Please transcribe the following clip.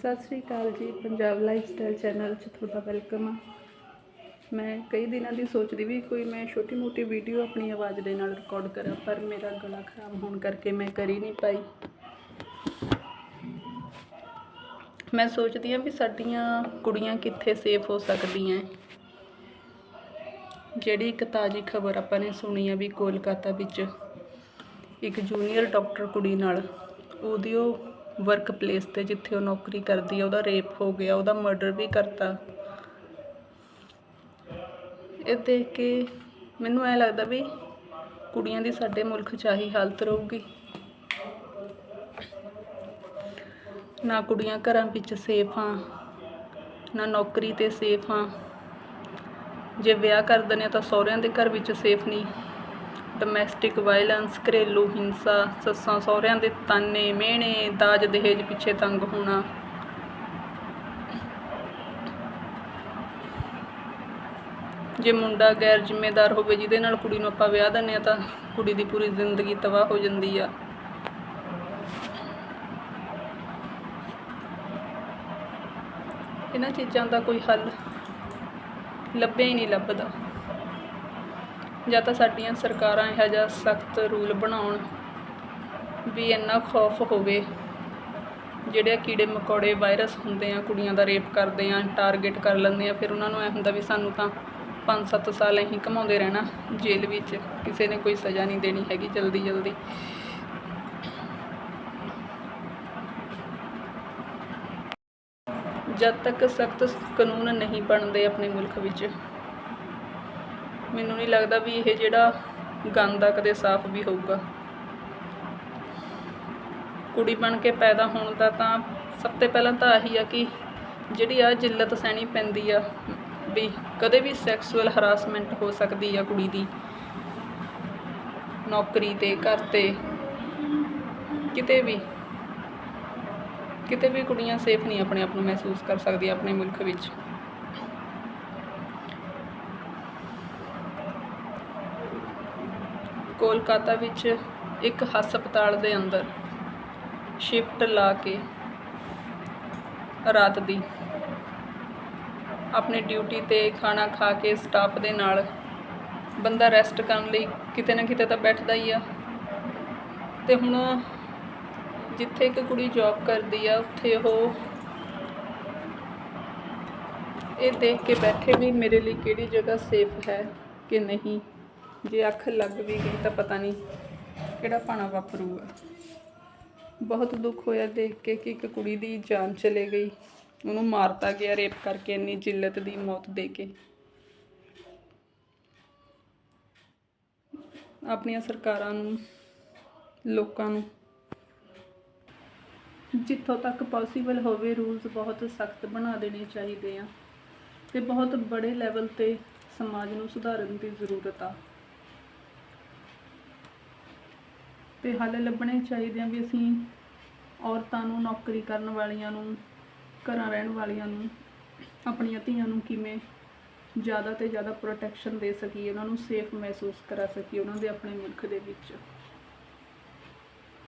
ਸਤਿ ਸ੍ਰੀ ਅਕਾਲ ਜੀ, Punjab lifestyle channel 'ਚ ਤੁਹਾਡਾ ਵੈਲਕਮ ਆ। ਮੈਂ ਕਈ ਦਿਨਾਂ ਦੀ ਸੋਚਦੀ ਵੀ ਕੋਈ ਮੈਂ ਛੋਟੀ ਮੋਟੀ ਵੀਡੀਓ ਆਪਣੀ ਆਵਾਜ਼ ਦੇ ਨਾਲ ਰਿਕਾਰਡ ਕਰਾਂ, ਪਰ ਮੇਰਾ ਗਲਾ ਖਰਾਬ ਹੋਣ ਕਰਕੇ ਮੈਂ ਕਰ ਹੀ ਨਹੀਂ ਪਾਈ। ਮੈਂ ਸੋਚਦੀ ਹਾਂ ਵੀ ਸਾਡੀਆਂ ਕੁੜੀਆਂ ਕਿੱਥੇ ਸੇਫ ਹੋ ਸਕਦੀਆਂ ਜਿਹੜੀ ਇੱਕ ਤਾਜ਼ੀ ਖਬਰ ਆਪਾਂ ਨੇ ਸੁਣੀ ਆ ਵੀ ਕੋਲਕਾਤਾ ਵਿੱਚ ਇੱਕ ਜੂਨੀਅਰ ਡਾਕਟਰ ਕੁੜੀ ਨਾਲ, ਉਹਦੀ ਉਹ ਵਰਕ ਪਲੇਸ ਤੇ ਜਿੱਥੇ ਉਹ ਨੌਕਰੀ ਕਰਦੀ ਆ, ਉਹਦਾ ਰੇਪ ਹੋ ਗਿਆ, ਉਹਦਾ ਮਰਡਰ ਵੀ ਕਰਤਾ। ਇਹ ਦੇਖ ਕੇ ਮੈਨੂੰ ਐ ਲੱਗਦਾ ਵੀ ਕੁੜੀਆਂ ਦੀ ਸਾਡੇ ਮੁਲਕ 'ਚ ਆਹੀ ਹਾਲਤ ਰਹੂਗੀ। ਨਾ ਕੁੜੀਆਂ ਘਰਾਂ ਵਿੱਚ ਸੇਫ ਆ ਨਾ ਨੌਕਰੀ ਤੇ ਸੇਫ ਆ ਜੇ ਵਿਆਹ ਕਰ ਦਿੰਦੇ ਆ ਤਾਂ ਸਹੁਰਿਆਂ ਦੇ ਘਰ ਵਿੱਚ ਸੇਫ ਨਹੀਂ। ਡੋਮੈਸਟਿਕ ਵਾਇਲੈਂਸ ਘਰੇਲੂ ਹਿੰਸਾ, ਸੱਸਾਂ ਸਹੁਰਿਆਂ ਦੇ ਤਾਨੇ, ਮਿਹਣੇ, ਦਾਜ ਦਹੇਜ ਪਿੱਛੇ ਤੰਗ ਹੋਣਾ। ਜੇ ਮੁੰਡਾ ਗੈਰ ਜ਼ਿੰਮੇਦਾਰ ਹੋਵੇ, ਜਿਹਦੇ ਨਾਲ ਕੁੜੀ ਨੂੰ ਆਪਾਂ ਵਿਆਹ ਦਿੰਦੇ ਆ ਤਾਂ ਕੁੜੀ ਦੀ ਪੂਰੀ ਜ਼ਿੰਦਗੀ ਤਬਾਹ ਹੋ ਜਾਂਦੀ ਆ। ਇਹਨਾਂ ਚੀਜ਼ਾਂ ਦਾ ਕੋਈ ਹੱਲ ਲੱਭਿਆ ਹੀ ਨਹੀਂ ਲੱਭਦਾ। ਜਾਂ ਤਾਂ ਸਾਡੀਆਂ ਸਰਕਾਰਾਂ ਇਹੋ ਜਿਹਾ ਸਖਤ ਰੂਲ ਬਣਾਉਣ ਵੀ ਇੰਨਾ ਖੌਫ ਹੋਵੇ, ਜਿਹੜੇ ਕੀੜੇ ਮਕੌੜੇ ਵਾਇਰਸ ਹੁੰਦੇ ਆ, ਕੁੜੀਆਂ ਦਾ ਰੇਪ ਕਰਦੇ ਆ, ਟਾਰਗੇਟ ਕਰ ਲੈਂਦੇ ਆ, ਫਿਰ ਉਹਨਾਂ ਨੂੰ ਐ ਹੁੰਦਾ ਵੀ ਸਾਨੂੰ ਤਾਂ 5-7 ਸਾਲ ਇਹੀ ਘਮਾਉਂਦੇ ਰਹਿਣਾ ਜੇਲ੍ਹ ਵਿੱਚ, ਕਿਸੇ ਨੇ ਕੋਈ ਸਜ਼ਾ ਨਹੀਂ ਦੇਣੀ ਹੈਗੀ ਜਲਦੀ ਜਲਦੀ ਜਦ ਤੱਕ ਸਖਤ ਕਾਨੂੰਨ ਨਹੀਂ ਬਣਦੇ ਆਪਣੇ ਮੁਲਕ ਵਿੱਚ ਮੈਨੂੰ ਨਹੀਂ ਲੱਗਦਾ ਵੀ ਇਹ ਜਿਹੜਾ ਗੰਦ ਆ ਕਦੇ ਸਾਫ਼ ਵੀ ਹੋਊਗਾ। ਕੁੜੀ ਬਣ ਕੇ ਪੈਦਾ ਹੋਣ ਦਾ ਤਾਂ ਸਭ ਤੋਂ ਪਹਿਲਾਂ ਤਾਂ ਆਹੀ ਆ ਕਿ ਜਿਹੜੀ ਆ ਜਿੱਲਤ ਸਹਿਣੀ ਪੈਂਦੀ ਆ, ਵੀ ਕਦੇ ਵੀ ਸੈਕਸੁਅਲ ਹਰਾਸਮੈਂਟ ਹੋ ਸਕਦੀ ਆ ਕੁੜੀ ਦੀ। ਨੌਕਰੀ ਤੇ, ਘਰ ਤੇ, ਕਿਤੇ ਵੀ। ਕਿਤੇ ਵੀ ਕੁੜੀਆਂ ਸੇਫ ਨਹੀਂ ਆਪਣੇ ਆਪ ਨੂੰ ਮਹਿਸੂਸ ਕਰ ਸਕਦੀਆਂ ਆਪਣੇ ਮੁਲਕ ਵਿੱਚ। ਕੋਲਕਾਤਾ ਵਿੱਚ ਇੱਕ ਹਸਪਤਾਲ ਦੇ ਅੰਦਰ ਸ਼ਿਫਟ ਲਾ ਕੇ ਰਾਤ ਦੀ ਆਪਣੀ ਡਿਊਟੀ ਤੇ ਖਾਣਾ ਖਾ ਕੇ ਸਟਾਫ ਦੇ ਨਾਲ ਬੰਦਾ ਰੈਸਟ ਕਰਨ ਲਈ ਕਿਤੇ ਨਾ ਕਿਤੇ ਤਾਂ ਬੈਠਦਾ ਹੀ ਆ। ਤੇ ਹੁਣ ਜਿੱਥੇ ਇੱਕ ਕੁੜੀ ਜੌਬ ਕਰਦੀ ਆ, ਉੱਥੇ ਉਹ ਇਹ ਦੇਖ ਕੇ ਬੈਠੇ ਵੀ ਮੇਰੇ ਲਈ ਕਿਹੜੀ ਜਗ੍ਹਾ ਸੇਫ ਹੈ ਕਿ ਨਹੀਂ। ਜੇ ਅੱਖ ਲੱਗ ਵੀ ਗਈ ਤਾਂ ਪਤਾ ਨਹੀਂ ਕਿਹੜਾ ਪਾਣਾ ਵਾਪਰੂਗਾ। ਬਹੁਤ ਦੁੱਖ ਹੋਇਆ ਦੇਖ ਕੇ ਕਿ ਇੱਕ ਕੁੜੀ ਦੀ ਜਾਨ ਚਲੇ ਗਈ। ਉਹਨੂੰ ਮਾਰਤਾ ਗਿਆ ਰੇਪ ਕਰਕੇ ਇੰਨੀ ਜਿੱਲਤ ਦੀ ਮੌਤ ਦੇ ਕੇ। ਆਪਣੀਆਂ ਸਰਕਾਰਾਂ ਨੂੰ, ਲੋਕਾਂ ਨੂੰ। ਜਿੱਥੋਂ ਤੱਕ ਪੋਸੀਬਲ ਹੋਵੇ ਰੂਲਸ ਬਹੁਤ ਸਖਤ ਬਣਾ ਦੇਣੇ ਚਾਹੀਦੇ ਆ। ਤੇ ਬਹੁਤ ਬੜੇ ਲੈਵਲ ਤੇ ਸਮਾਜ ਨੂੰ ਸੁਧਾਰਨ ਦੀ ਜ਼ਰੂਰਤ ਆ। ਤੇ ਹੱਲ ਲੱਭਣੇ ਚਾਹੀਦੇ ਆ ਵੀ ਅਸੀਂ ਔਰਤਾਂ ਨੂੰ, ਨੌਕਰੀ ਕਰਨ ਵਾਲੀਆਂ ਨੂੰ, ਘਰਾਂ ਰਹਿਣ ਵਾਲੀਆਂ ਨੂੰ, ਆਪਣੀਆਂ ਧੀਆਂ ਨੂੰ ਕਿਵੇਂ ਜ਼ਿਆਦਾ ਤੇ ਜ਼ਿਆਦਾ ਪ੍ਰੋਟੈਕਸ਼ਨ ਦੇ ਸਕੀਏ, ਉਹਨਾਂ ਨੂੰ ਸੇਫ ਮਹਿਸੂਸ ਕਰਾ ਸਕੀਏ, ਉਹਨਾਂ ਦੇ ਆਪਣੇ ਮੁਲਕ ਦੇ ਵਿੱਚ।